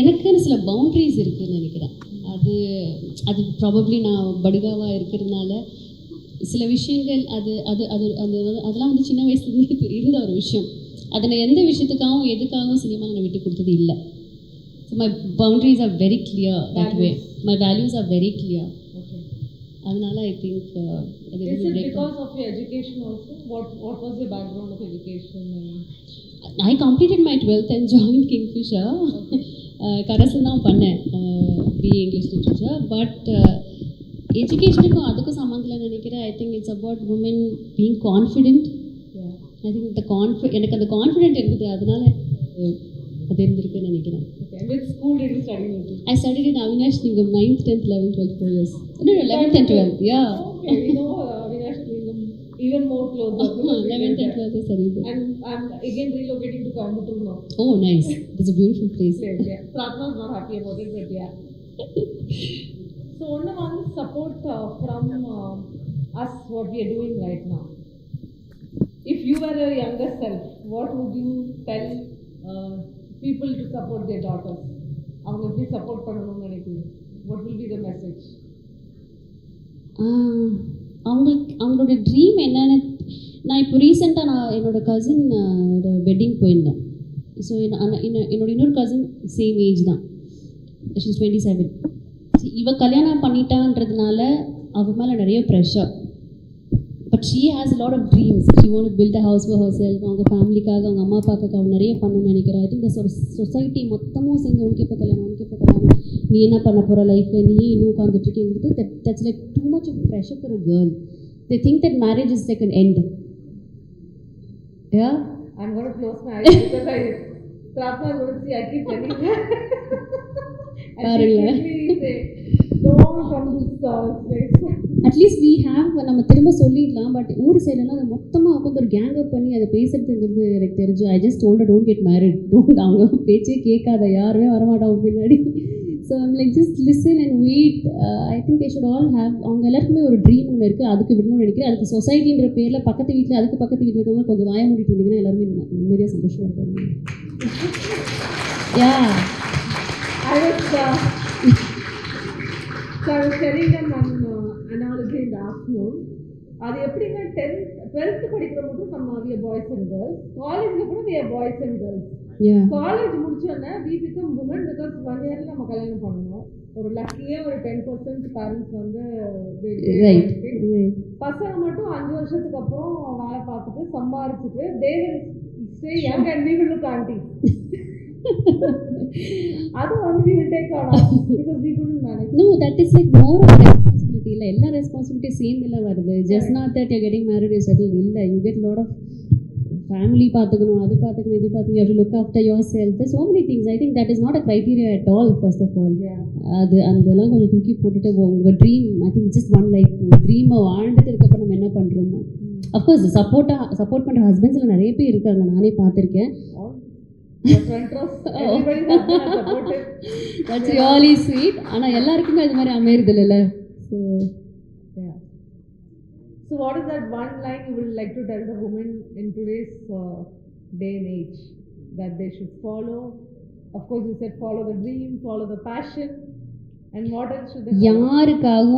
எனக்குன்னு சில பவுண்ட்ரிஸ் இருக்குன்னு நினைக்கிறேன். அது அது ப்ராபப்ளி நான் படுகாவாக இருக்கிறதுனால சில விஷயங்கள் அது அது அது அது அதெல்லாம் வந்து சின்ன வயசுலேருந்து இருந்த ஒரு விஷயம். அதை நான் எந்த விஷயத்துக்காகவும் எதுக்காகவும் சினிமா நான் விட்டு கொடுத்தது இல்லை. So my boundaries are very clear that way my values are very clear. அதனால I think was your background of education? And I completed my twelfth and join Kingfisher கரஸில் தான் பண்ணேன். பிஏ இங்கிலீஷ் லிட்ரேச்சர் பட் எஜுகேஷனுக்கும் அதுக்கும் சம்மந்தம் இல்லைன்னு நினைக்கிறேன். I think it's about women being confident. I think இந்த கான்ஃபி எனக்கு அந்த கான்ஃபிடென்ட் இருக்குது. அதனால அது இருந்திருக்குன்னு நினைக்கிறேன்? ஐ studied in Avinashilingam ninth tenth eleventh twelfth four years eleventh and twelfth yeah even more closer. because we eleventh went and there. Twelfth சரி And I'm again relocating to Coimbatore now. Oh nice it's a beautiful place Place, yeah. Pratna is not happy about it, but yeah. so, one of the support uh, from uh, us, what we are doing right now. If you were a younger self, what would you tell uh, people to support their daughters? அவங்க எப்படி support பண்ணணும்னு அவங்களோட dream என்னென்னு நான் இப்போ ரீசெண்டாக நான் என்னோட கசின் வெட்டிங் போயிருந்தேன். ஸோ என்னோட இன்னொரு கசின் சேம் ஏஜ் தான். ஷீஸ் டுவெண்ட்டி செவன் இவ கல்யாணம் பண்ணிட்டான்றதுனால அவள் மேலே நிறைய pressure but she has lot of dreams she want build a house for herself அவங்க ஃபேமிலிக்காக அவங்க அம்மா அப்பாக்காக அவன் நிறைய பண்ணணும்னு நினைக்கிறேன் ஐ திங்க் இந்த சொசைட்டி மொத்தமும் சேர்ந்து உனக்கு எப்போ கல்யாணம் உனக்கு எப்போ கல்யாணம்? நீ என்ன பண்ண போகிற லைஃப்பில் நீ இன்னும் உட்காந்துட்டு இருக்கேன் that that's like too much of pressure for a girl They think that marriage is like an end. Yeah? I'm going to close my eyes because I trap my words. I keep telling you. and she say, don't come to this place. At least we have நம்ம திரும்ப சொல்லிடலாம் but ஊர் சைட்லலாம் அதை மொத்தமாக உட்காந்து ஒரு gang அப் பண்ணி அதை பேசுறதுங்கிறது எனக்கு தெரிஞ்சு I just told don't get married don't அவங்க பேச்சே கேட்காத யாருமே வரமாட்டாங்க பின்னாடி. So I'm like just listen and wait I think they should all have அவங்க எல்லாருக்குமே ஒரு ட்ரீம் ஒன்று இருக்குது அதுக்கு விடணும்னு நினைக்கிறேன். அதுக்கு சொசைட்டின்ற பேரில் பக்கத்து வீட்டில் அதுக்கு பக்கத்து வீட்டில் இருக்கவங்க கொஞ்சம் வாய மூடிட்டு இருந்தீங்கன்னா எல்லாருமே நிம்மதியாக சந்தோஷமாக இருப்பாங்க. யா I was, uh, so telling them analogy in the afternoon. அது எப்படின்னா டென்த் டுவெல்த் படிக்கிற மட்டும் நம்ம are பாய்ஸ் அண்ட் கேர்ள்ஸ் காலேஜில் கூட are boys and girls college முடிச்சோடனே we become women because one இயர்ல நம்ம கல்யாணம் பண்ணணும் ஒரு லக்கியே ஒரு டென் பர்சன்ட் பேரண்ட்ஸ் வந்து. பசங்க மட்டும் அஞ்சு வருஷத்துக்கு அப்புறம் வேலை பார்த்துட்டு சம்பாரிச்சுட்டு they will stay young and we will look aunty அது வந்து we will take on because we couldn't manage no that is like more of responsibility இல்லை எல்லா ரெஸ்பான்சிபிலிட்டியும் சேர்ந்துல வருது? Just not that getting married settle இல்லை you get lot of family பார்த்துக்கணும் அது பார்த்துக்கணும் இது பார்த்துக்கணும். You look after yourself so many things I think that is not a criteria at all first of all அது அதெல்லாம் கொஞ்சம் தூக்கி போட்டுட்டு உங்கள் dream I think just one life உங்கள் ட்ரீமை வாழ்ந்ததுக்கப்புறம் நம்ம என்ன பண்ணுறோமோ அஃப்கோர்ஸ் சப்போர்ட்டாக சப்போர்ட் பண்ணுற ஹஸ்பண்ட்ஸில் நிறைய பேர் இருக்காங்க. நானே பார்த்துருக்கேன். தட்ஸ் ரியலி ஸ்வீட் ஆனால் எல்லாருக்குமே அது மாதிரி அமையுறது So, yeah. So, what is that one line you would like to tell the women in today's uh, day and age that they should follow? Of course, you said follow the dream, follow the passion. And what else should they follow?